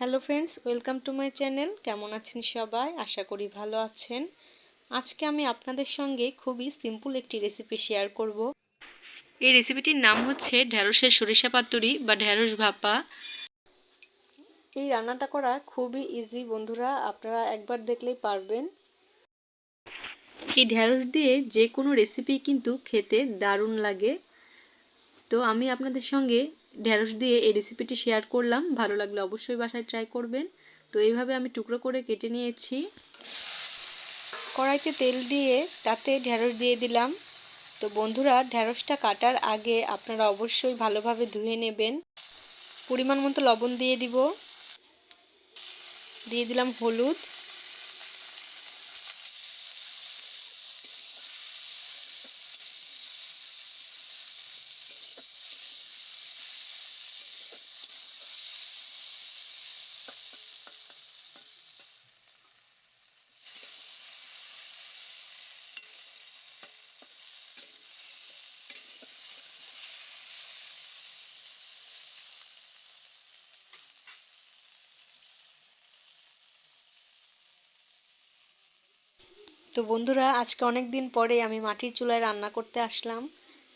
Hello friends welcome to my channel কেমন আছেন সবাই? আশা করি ভালো আছেন। আজকে আমি আপনাদের সঙ্গে খুবই সিম্পল একটি রেসিপি শেয়ার করব। এই রেসিপিটির নাম হচ্ছে ঢ্যাঁড়সের সরিষা পাতুরি বা ঢ্যাঁড়স ভাপা। এই রান্নাটা করা খুবই ইজি বন্ধুরা, আপনারা একবার দেখলেই পারবেন। এই ঢ্যাঁড়স দিয়ে যে কোনো রেসিপি কিন্তু খেতে দারুণ লাগে। তো আমি আপনাদের সঙ্গে ঢ্যাঁড়স দিয়ে এই রেসিপিটি শেয়ার করলাম। ভালো লাগলে অবশ্যই বাসায় ট্রাই করবেন। তো এইভাবে আমি টুকরো করে কেটে নিয়েছি। কড়াইতে তেল দিয়ে তাতে ঢ্যাঁড়স দিয়ে দিলাম। তো বন্ধুরা ঢ্যাঁড়সটা কাটার আগে আপনারা অবশ্যই ভালোভাবে ধুয়ে নেবেন। পরিমাণ মতো লবণ দিয়ে দিব। দিয়ে দিলাম হলুদ। তো বন্ধুরা, আজকে অনেক দিন পরে আমি মাটির চুলায় রান্না করতে আসলাম।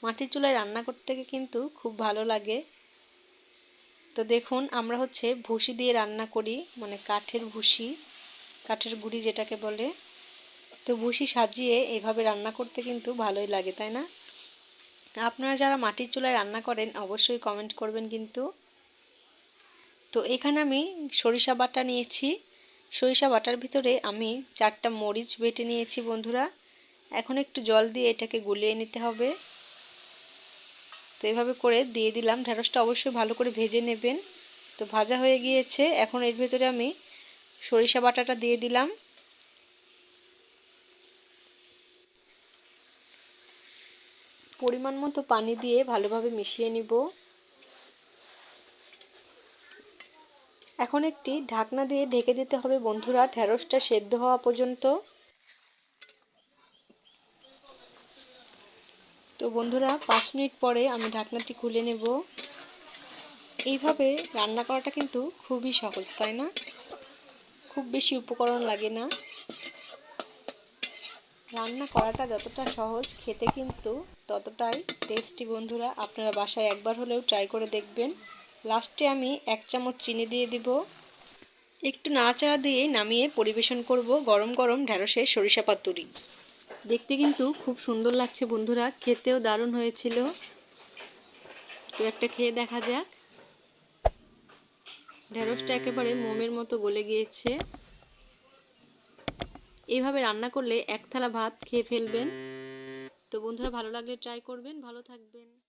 মাটির চুলায় রান্না করতে কিন্তু খুব ভালো লাগে। তো দেখুন, আমরা হচ্ছে ভুসি দিয়ে রান্না করি মানে কাঠের ভুসি, কাঠের গুড়ি যেটাকে বলে। তো ভুসি সাজিয়ে এভাবে রান্না করতে কিন্তু ভালোই লাগে, তাই না? আপনারা যারা মাটির চুলায় রান্না করেন, অবশ্যই কমেন্ট করবেন কিন্তু। তো এখানে আমি সরিষা বাটা নিয়েছি। সরিষা বাটার ভিতরে আমি চারটা মরিচ বেটে নিয়েছি বন্ধুরা। এখন একটু জল দিয়ে এটাকে গুলিয়ে নিতে হবে। তো এভাবে করে দিয়ে দিলাম। ঢেঁড়সটা অবশ্যই ভালো করে ভেজে নেবেন। তো ভাজা হয়ে গিয়েছে। এখন এর ভেতরে আমি সরিষা বাটাটা দিয়ে দিলাম। পরিমাণ মতো পানি দিয়ে ভালোভাবে মিশিয়ে নিব। এখন একটি ঢাকনা দিয়ে ঢেকে দিতে হবে, বন্ধুরা। ঢেঁড়সটা সেদ্ধ হওয়া পর্যন্ত। তো বন্ধুরা, পাঁচ মিনিট পরে আমি ঢাকনাটি খুলে নেব। এইভাবে রান্না করাটা কিন্তু খুবই সহজ, তাই না? খুব বেশি উপকরণ লাগে না। রান্না করাটা যতটা সহজ, খেতে কিন্তু ততটাই টেস্টি, বন্ধুরা। আপনারা বাসায় একবার হলেও ট্রাই করে দেখবেন। লাস্টে আমি এক চামচ চিনি দিয়ে দিব। একটু নাড়াচাড়া দিয়ে নামিয়ে পরিবেশন করব গরম গরম ঢ্যাঁড়সের সরিষা পাতুরি। দেখতে কিন্তু খুব সুন্দর লাগছে বন্ধুরা, খেতেও দারুণ হয়েছিল। তো একটা খেয়ে দেখা যাক। ঢ্যাঁড়সটা একেবারে মোমের মতো গলে গিয়েছে। এইভাবে রান্না করলে এক থালা ভাত খেয়ে ফেলবেন। তো বন্ধুরা ভালো লাগলে ট্রাই করবেন, ভালো থাকবেন।